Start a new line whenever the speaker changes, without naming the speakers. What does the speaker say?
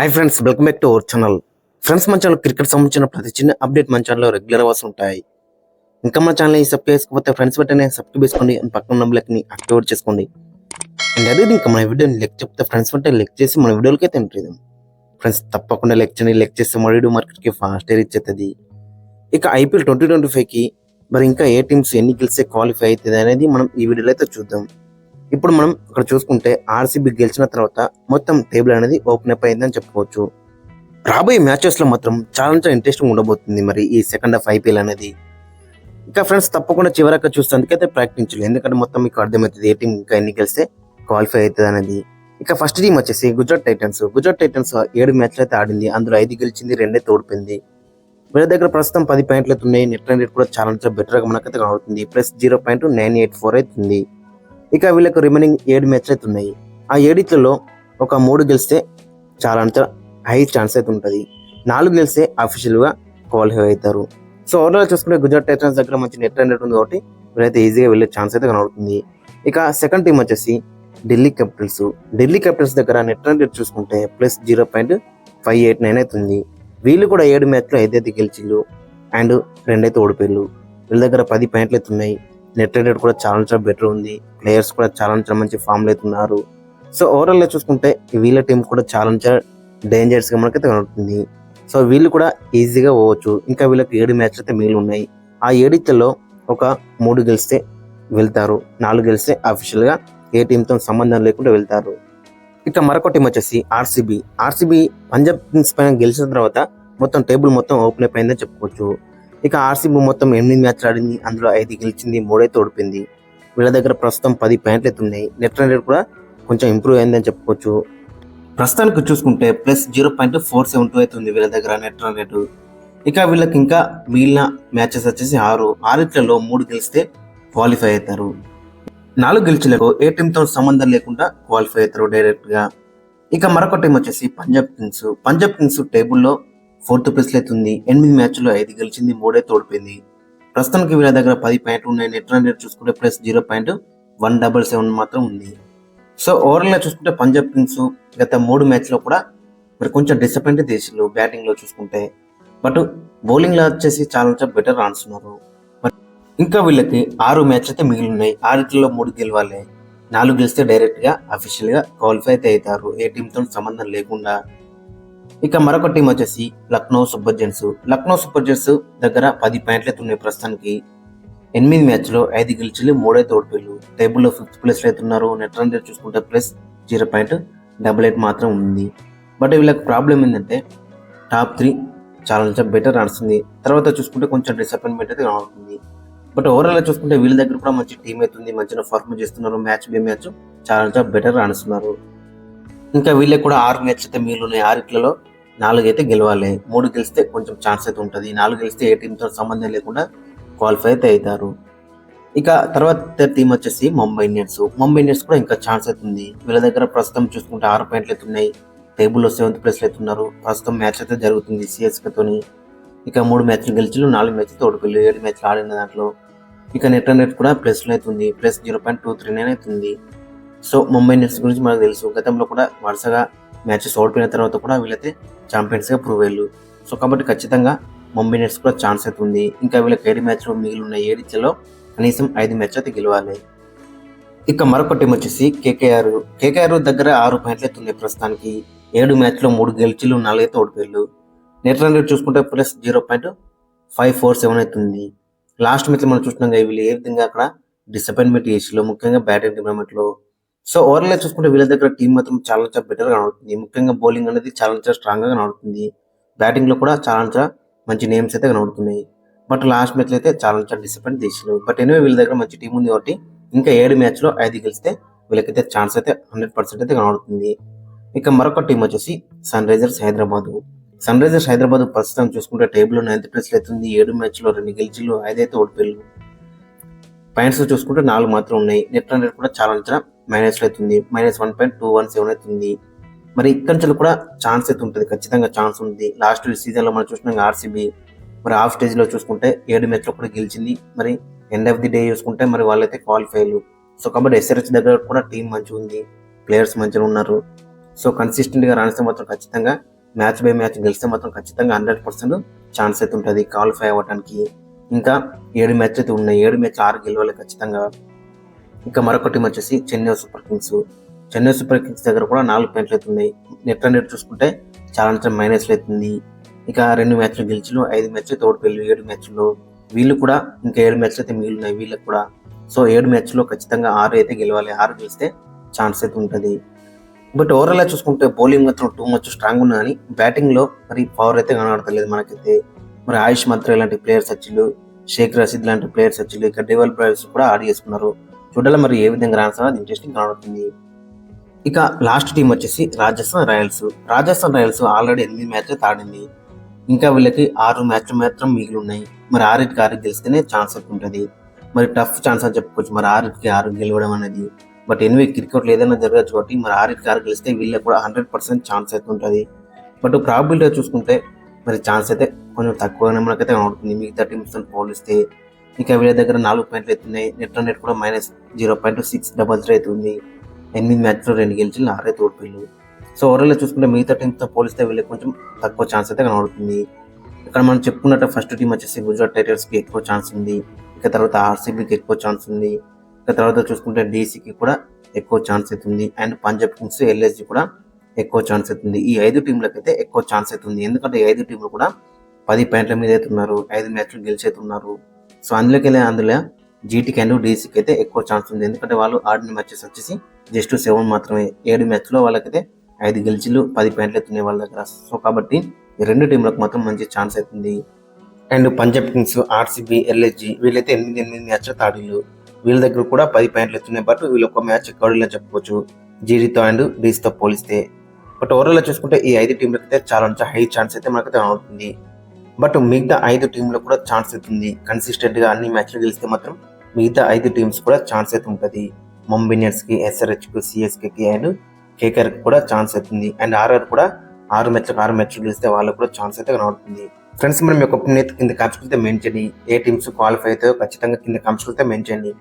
Hi friends welcome back to our channel. Friends మన channel cricket సంబంధించిన ప్రతి చిన్న అప్డేట్ మన ఛానల్లో రెగ్యులర్ అవర్స్ ఉంటాయి ఇంకా మన ఛానల్ సబ్స్క్రైబ్ చేసుకోకపోతే ఫ్రెండ్స్ వెంటనే సబ్స్క్రైబ్ చేసుకోండి. పక్కన ఉన్న ని యాక్టివేట్ చేసుకోండి. అండ్ అదే ఇంకా మన వీడియోని లెక్ చెప్తే ఫ్రెండ్స్ వెంటనే లెక్ చేసి మన వీడియోలకి అయితే ఎంట్రీ ఫ్రెండ్స్ తప్పకుండా లెక్ చేయండి. లెక్ చేస్తే మన వీడియో మార్కెట్కి ఫాస్ట్ రీచ్ అవుతుంది. ఇక ఐపీఎల్ ట్వంటీ ట్వంటీ ఫైవ్కి మరి ఇంకా ఏ టీమ్స్ ఎన్ని గెలిస్తే క్వాలిఫై అవుతుంది అనేది మనం ఈ వీడియోలో అయితే చూద్దాం. ఇప్పుడు మనం ఇక్కడ చూసుకుంటే ఆర్సీబీ గెలిచిన తర్వాత మొత్తం టేబుల్ అనేది ఓపెన్ అప్ అయిందని చెప్పుకోవచ్చు. రాబోయే మ్యాచెస్లో మాత్రం చాలా చాలా ఇంట్రెస్టింగ్ ఉండబోతుంది మరి ఈ సెకండ్ హాఫ్ ఐపీఎల్ అనేది. ఇంకా ఫ్రెండ్స్ తప్పకుండా చివరక చూస్తేందుకైతే ప్రయత్నించాలి ఎందుకంటే మొత్తం మీకు అర్థమవుతుంది ఏ టీం ఇంకా ఎన్ని గెలిస్తే క్వాలిఫై అవుతుంది అనేది. ఇక ఫస్ట్ టీం వచ్చేసి గుజరాత్ టైటన్స్ గుజరాత్ టైటన్స్ ఏడు మ్యాచ్లు అయితే ఆడింది. అందులో ఐదు గెలిచింది రెండే తోడిపోయింది. వీళ్ళ దగ్గర ప్రస్తుతం పది పాయింట్లు అయితే ఉన్నాయి. నెట్ రన్ రేట్ కూడా చాలా చాలా బెటర్గా మనకైతే కనబడుతుంది. Plus zero point nine eight four అవుతుంది ఇక వీళ్ళకు రిమైనింగ్ ఏడు మ్యాచ్లు అయితే ఉన్నాయి. ఆ ఏడిట్లలో ఒక మూడు గెలిస్తే చాలా అంత హై ఛాన్స్ అయితే ఉంటుంది. నాలుగు గెలిస్తే అఫీషియల్గా క్వాలిఫై అవుతారు. సో ఓవరాల్ చూసుకుంటే గుజరాత్ టైటన్స్ దగ్గర మంచి నెట్ రన్ రేట్ ఉంది కాబట్టి వీళ్ళైతే ఈజీగా వెళ్ళే ఛాన్స్ అయితే కనబడుతుంది. ఇక సెకండ్ టీం వచ్చేసి ఢిల్లీ క్యాపిటల్స్ ఢిల్లీ క్యాపిటల్స్ దగ్గర నెట్ రన్ రేట్ చూసుకుంటే plus zero point five eight nine అవుతుంది వీళ్ళు కూడా ఏడు మ్యాచ్లో ఐదైతే గెలిచిళ్ళు. అండ్ రెండైతే ఓడిపోయారు వీళ్ళ దగ్గర పది పాయింట్లు అయితే ఉన్నాయి. నెట్ రేట్ కూడా చాలా చాలా బెటర్ ఉంది. ప్లేయర్స్ కూడా చాలా చాలా మంచి ఫామ్లో ఉన్నారు సో ఓవరాల్ చూసుకుంటే వీళ్ళ టీం కూడా చాలా చాలా డేంజర్స్గా మనకైతే కనబడుతుంది. సో వీళ్ళు కూడా ఈజీగా పోవచ్చు. ఇంకా వీళ్ళకి ఏడు మ్యాచ్లు అయితే మిగిలి ఉన్నాయి. ఆ ఏడిట్లలో ఒక మూడు గెలిస్తే వెళ్తారు. నాలుగు గెలిస్తే అఫీషియల్గా ఏ టీంతో సంబంధం లేకుండా వెళ్తారు. ఇక మరొక టీం వచ్చేసి ఆర్సీబీ ఆర్సీబీ పంజాబ్ కింగ్స్ పైన గెలిచిన తర్వాత మొత్తం టేబుల్ మొత్తం ఓపెన్ అయిపోయిందని చెప్పుకోవచ్చు. ఇక ఆర్సీబీ మొత్తం ఎనిమిది మ్యాచ్లు ఆడింది. అందులో ఐదు గెలిచింది మూడైతే ఓడిపోయింది వీళ్ళ దగ్గర ప్రస్తుతం పది పాయింట్లు అయితే ఉన్నాయి. నెట్ రన్ రేట్ కూడా కొంచెం ఇంప్రూవ్ అయిందని చెప్పుకోవచ్చు. ప్రస్తుతానికి చూసుకుంటే plus zero point four seven two అవుతుంది వీళ్ళ దగ్గర నెట్ రన్ రేటు. ఇక వీళ్ళకి ఇంకా మిగిలిన మ్యాచెస్ వచ్చేసి ఆరు. ఆరిట్లలో మూడు గెలిస్తే క్వాలిఫై అవుతారు. నాలుగు గెలిచిలకు ఏ టీంతో సంబంధం లేకుండా క్వాలిఫై అవుతారు డైరెక్ట్గా. ఇక మరొక టీం వచ్చేసి పంజాబ్ కింగ్స్. పంజాబ్ కింగ్స్ టేబుల్లో ఫోర్త్ ప్లేస్లో అవుతుంది ఎనిమిది మ్యాచ్లో ఐదు గెలిచింది మూడే తోడిపోయింది. ప్రస్తుతానికి వీళ్ళ దగ్గర పది పాయింట్లు ఉన్నాయి. నెట్ రన్ రేట్ చూసుకుంటే plus zero point one double seven మాత్రం ఉంది. సో ఓవరాల్గా చూసుకుంటే పంజాబ్ కింగ్స్ గత మూడు మ్యాచ్లో కూడా మరి కొంచెం డిసప్పాయింట్ చేసిళ్ళు బ్యాటింగ్లో చూసుకుంటే. బట్ బౌలింగ్లో వచ్చేసి చాలా బెటర్ ఆడుతున్నారు ఇంకా వీళ్ళకి ఆరు మ్యాచ్ అయితే మిగిలి ఉన్నాయి ఆరిట్లో మూడు గెలవాలి. నాలుగు గెలిస్తే డైరెక్ట్గా క్వాలిఫై అయితే అవుతారు. ఏ టీంతో సంబంధం లేకుండా. ఇక మరొక టీం వచ్చేసి Lucknow Super Giants. Lucknow Super Giants దగ్గర పది పాయింట్లు అయితే ఉన్నాయి ప్రస్తుతానికి. ఎనిమిది మ్యాచ్లో ఐదు గెలిచి మూడే తోడిపోయారు టేబుల్లో ఫిఫ్త్ ప్లేస్లో అయితే నెట్ రన్ రేట్ చూసుకుంటే plus zero point double eight మాత్రం ఉంది. బట్ వీళ్ళకి ప్రాబ్లం ఏంటంటే టాప్ త్రీ చాలా చాలా బెటర్ నడుస్తుంది తర్వాత చూసుకుంటే కొంచెం డిసప్పాయింట్మెంట్ అయితే కనబడుతుంది. బట్ ఓవరాల్గా చూసుకుంటే వీళ్ళ దగ్గర కూడా మంచి టీం అవుతుంది మంచిగా పర్ఫార్మ్ చేస్తున్నారు. మ్యాచ్ బై మ్యాచ్ చాలా బెటర్ ఆడుతున్నారు. ఇంకా వీళ్ళకి కూడా ఆరు మ్యాచ్ అయితే మీరు ఉన్నాయి. ఆరిట్లలో నాలుగు అయితే గెలవాలి. మూడు గెలిస్తే కొంచెం ఛాన్స్ అయితే ఉంటుంది. నాలుగు గెలిస్తే ఏ టీంతో సంబంధం లేకుండా క్వాలిఫై అయితే అవుతారు. ఇక తర్వాత టీం వచ్చేసి ముంబై ఇండియన్స్ ముంబై ఇండియన్స్ కూడా ఇంకా ఛాన్స్ అవుతుంది వీళ్ళ దగ్గర ప్రస్తుతం చూసుకుంటే ఆరు పాయింట్లు అయితే ఉన్నాయి. టేబుల్లో సెవెంత్ ప్లేస్లో అయితే ఉన్నారు ప్రస్తుతం మ్యాచ్ అయితే జరుగుతుంది సిఎస్కేతోని ఇక మూడు మ్యాచ్లు గెలిచి నాలుగు మ్యాచ్లు తోడుకెళ్ళి ఏడు మ్యాచ్లు ఆడిన దాంట్లో ఇక నెట్ రన్ రేట్ కూడా ప్లస్లో అవుతుంది plus zero point two three nine అవుతుంది సో ముంబై ఇండియన్స్ గురించి మనకు తెలుసు. గతంలో కూడా వరుసగా మ్యాచెస్ ఓడిపోయిన తర్వాత కూడా వీళ్ళైతే ఛాంపియన్స్గా ప్రూవ్ అయ్యారు. సో కాబట్టి ఖచ్చితంగా ముంబై నెట్స్ కూడా ఛాన్స్ అయితే ఉంది. ఇంకా వీళ్ళకి ఏడు మ్యాచ్లు మిగిలి ఉన్న కనీసం ఐదు మ్యాచ్ అయితే గెలవాలి. ఇక మరొక టీం వచ్చేసి కేకేఆర్. కేకేఆర్ దగ్గర ఆరు పాయింట్లు అవుతుంది ప్రస్తుతానికి. ఏడు మ్యాచ్లో మూడు గెలిచిలు నాలుగైతే ఓడిపోయారు. నెట్ రన్ రేట్ చూసుకుంటే plus zero point five four seven అవుతుంది లాస్ట్ మ్యాచ్లో మనం చూసినాం వీళ్ళు ఏ విధంగా అక్కడ డిసప్పాయింట్మెంట్ చేసిలో ముఖ్యంగా బ్యాటింగ్ డిపార్ట్మెంట్లో సో ఓవరాల్ చూసుకుంటే వీళ్ళ దగ్గర టీం మాత్రం చాలా చాలా బెటర్ కనబడుతుంది ముఖ్యంగా బౌలింగ్ అనేది చాలా చాలా స్ట్రాంగ్గా కనబడుతుంది బ్యాటింగ్లో కూడా చాలా చాలా మంచి నేమ్స్ అయితే కనబడుతున్నాయి బట్ లాస్ట్ మ్యాచ్ అయితే చాలా చాలా డిసప్పాయింట్ చేసారు బట్ ఎనివే వీళ్ళ దగ్గర మంచి టీం ఉంది కాబట్టి ఇంకా ఏడు మ్యాచ్లో ఐదు గెలిస్తే వీళ్ళకైతే ఛాన్స్ అయితే హండ్రెడ్ పర్సెంట్ అయితే కనబడుతుంది ఇక మరొక టీం వచ్చేసి Sunrisers Hyderabad. Sunrisers Hyderabad ప్రస్తుతం చూసుకుంటే టేబుల్ నైన్త్ ప్లేస్లో అవుతుంది ఏడు మ్యాచ్లో రెండు గెలిచిలు ఐదైతే ఓడిపోయారు పాయింట్స్ చూసుకుంటే నాలుగు మాత్రం ఉన్నాయి. నెట్ రన్ రేట్ కూడా చాలా చాలా మైనస్ అవుతుంది minus one point two one seven అవుతుంది. మరి ఇక్కడి నుంచి కూడా ఛాన్స్ అయితే ఉంటుంది ఖచ్చితంగా ఛాన్స్ ఉంది. లాస్ట్ సీజన్లో మనం చూసినాం ఆర్సీబీ మరి హాఫ్ స్టేజ్లో చూసుకుంటే ఏడు మ్యాచ్లో కూడా గెలిచింది. మరి ఎండ్ ఆఫ్ ది డే చూసుకుంటే మరి వాళ్ళైతే క్వాలిఫైలు సో కాబట్టి ఎస్ఆర్హెచ్ దగ్గర కూడా టీం మంచిగా ఉంది ప్లేయర్స్ మంచిగా ఉన్నారు. సో కన్సిస్టెంట్గా రాణిస్తే మాత్రం ఖచ్చితంగా మ్యాచ్ బై మ్యాచ్ గెలిస్తే మాత్రం ఖచ్చితంగా హండ్రెడ్ పర్సెంట్ ఛాన్స్ అయితే ఉంటుంది క్వాలిఫై అవ్వడానికి ఇంకా ఏడు మ్యాచ్ అయితే ఉన్నాయి ఏడు మ్యాచ్ ఆరు గెలవాలి ఖచ్చితంగా. ఇంకా మరొక టీం వచ్చేసి Chennai Super Kings. Chennai Super Kings దగ్గర కూడా నాలుగు పాయింట్లు అవుతున్నాయి. నెట్ అండ్ చూసుకుంటే చాలా అంటే మైనస్లు అవుతుంది. ఇక రెండు మ్యాచ్లు గెలిచిలు ఐదు మ్యాచ్లు తోడుపెళ్ళు ఏడు మ్యాచ్లు వీళ్ళు కూడా ఇంకా ఏడు మ్యాచ్లు అయితే మిగిలినాయి వీళ్ళకి కూడా. సో ఏడు మ్యాచ్లో ఖచ్చితంగా ఆరు అయితే గెలవాలి. ఆరు గెలిస్తే ఛాన్స్ అయితే ఉంటుంది. బట్ ఓవరాల్ చూసుకుంటే బౌలింగ్ మాత్రం టూ మచ్ స్ట్రాంగ్ ఉన్నా కానీ బ్యాటింగ్లో మరి పవర్ అయితే కనబడతలేదు మనకైతే. మరి ఆయుష్ మాత్రం ఇలాంటి ప్లేయర్స్ వచ్చిళ్ళు షేక్ రషీద్ లాంటి ప్లేయర్స్ వచ్చిళ్ళు ఇక డెవల్ ప్లేయర్స్ కూడా ఆడి చేసుకున్నారు. చూడాలి మరి ఏ విధంగా రాన్స్ అది ఇంట్రెస్టింగ్ కనబడుతుంది ఇక లాస్ట్ టీం వచ్చేసి Rajasthan Royals. Rajasthan Royals already ఎనిమిది మ్యాచ్లు తాడింది ఇంకా వీళ్ళకి ఆరు మ్యాచ్లు మాత్రం మిగిలి ఉన్నాయి మరి ఆరింటికి ఆరు గెలిస్తేనే ఛాన్స్ ఉంటుంది. మరి టఫ్ ఛాన్స్ అని చెప్పుకోవచ్చు. మరి ఆరింటికి ఆరు గెలవడం అనేది. బట్ ఎనివే క్రికెట్లో ఏదైనా జరగచ్చు కాబట్టి మరి ఆరింటికి ఆరు గెలిస్తే వీళ్ళకి కూడా హండ్రెడ్ పర్సెంట్ ఛాన్స్ అయితే ఉంటుంది. బట్ ప్రాబిలిటీ చూసుకుంటే మరి ఛాన్స్ అయితే కొంచెం తక్కువగానే మనకైతే కనబడుతుంది. మిగతా టీమ్స్ పోలిస్తే ఇంకా వీళ్ళ దగ్గర నాలుగు పాయింట్లు అవుతున్నాయి నెట్ రన్ రేట్ కూడా minus zero point six double three అవుతుంది ఎనిమిది మ్యాచ్లో రెండు గెలిచి ఆరే తోడుపిల్లు. సో ఓవరాల్ చూసుకుంటే మిగతా టీంతో పోలిస్తే వీళ్ళకి కొంచెం తక్కువ ఛాన్స్ అయితే కనబడుతుంది. ఇక్కడ మనం చెప్పుకున్నట్టు ఫస్ట్ టీం వచ్చేసి గుజరాత్ టైటర్స్కి ఎక్కువ ఛాన్స్ ఉంది. ఇక తర్వాత ఆర్సీబీకి ఎక్కువ ఛాన్స్ ఉంది. ఇక తర్వాత చూసుకుంటే డీసీకి కూడా ఎక్కువ ఛాన్స్ అవుతుంది అండ్ పంజాబ్ కింగ్స్ ఎల్ఎస్జి కూడా ఎక్కువ ఛాన్స్ అవుతుంది ఈ ఐదు టీంలకు అయితే ఎక్కువ ఛాన్స్ అవుతుంది ఎందుకంటే ఈ ఐదు టీంలు కూడా పది పాయింట్ల మీద అయితే ఉన్నారు. ఐదు మ్యాచ్లు గెలిచేతున్నారు సో అందులోకి వెళ్ళి అందులో జీటీకి అండ్ డీసీకి అయితే ఎక్కువ ఛాన్స్ ఉంది. ఎందుకంటే వాళ్ళు ఆడిన మ్యాచెస్ వచ్చేసి జస్ట్ సెవెన్ మాత్రమే. ఏడు మ్యాచ్లో వాళ్ళకైతే ఐదు గెలిచిలు పది పాయింట్లు అవుతున్నాయి వాళ్ళ దగ్గర. సో కాబట్టి ఈ రెండు టీంలకు మాత్రం మంచి ఛాన్స్ అవుతుంది. And Punjab Kings RCB LSG వీళ్ళైతే ఎనిమిది ఎనిమిది మ్యాచ్లు తాడిలు వీళ్ళ దగ్గర కూడా పది పాయింట్లు ఎత్తున్నాయి బట్ వీళ్ళు ఒక మ్యాచ్ ఎక్కువ చెప్పుకోవచ్చు. జీడీతో అండ్ డీసీతో పోలిస్తే. బట్ ఓవరాల్ చూసుకుంటే ఈ ఐదు టీంలకైతే అయితే చాలా హై ఛాన్స్ అయితే మనకైతే అవుతుంది బట్ మిగతా ఐదు టీంలకు కూడా ఛాన్స్ అవుతుంది. కన్సిస్టెంట్గా అన్ని మ్యాచ్లు గెలిస్తే మాత్రం మిగతా ఐదు టీమ్స్ కూడా ఛాన్స్ అయితే ఉంటుంది. ముంబై ఇండియన్స్కి అండ్ కేకేఆర్కి కూడా ఛాన్స్ అవుతుంది. అండ్ ఆర్ఆర్ కూడా ఆరు మ్యాచ్లకు ఆరు మ్యాచ్లు గెలిస్తే వాళ్ళకు కూడా ఛాన్స్ అయితే కనబడుతుంది. ఫ్రెండ్స్ మనం యొక్క ఒపీనియన్ కింద కాంచుకుంటే మెయిన్ చేయండి. ఏ టీమ్స్ క్వాలిఫై అవుతాయో ఖచ్చితంగా కింద కాంచుకుంటే మెయిన్ చేయండి.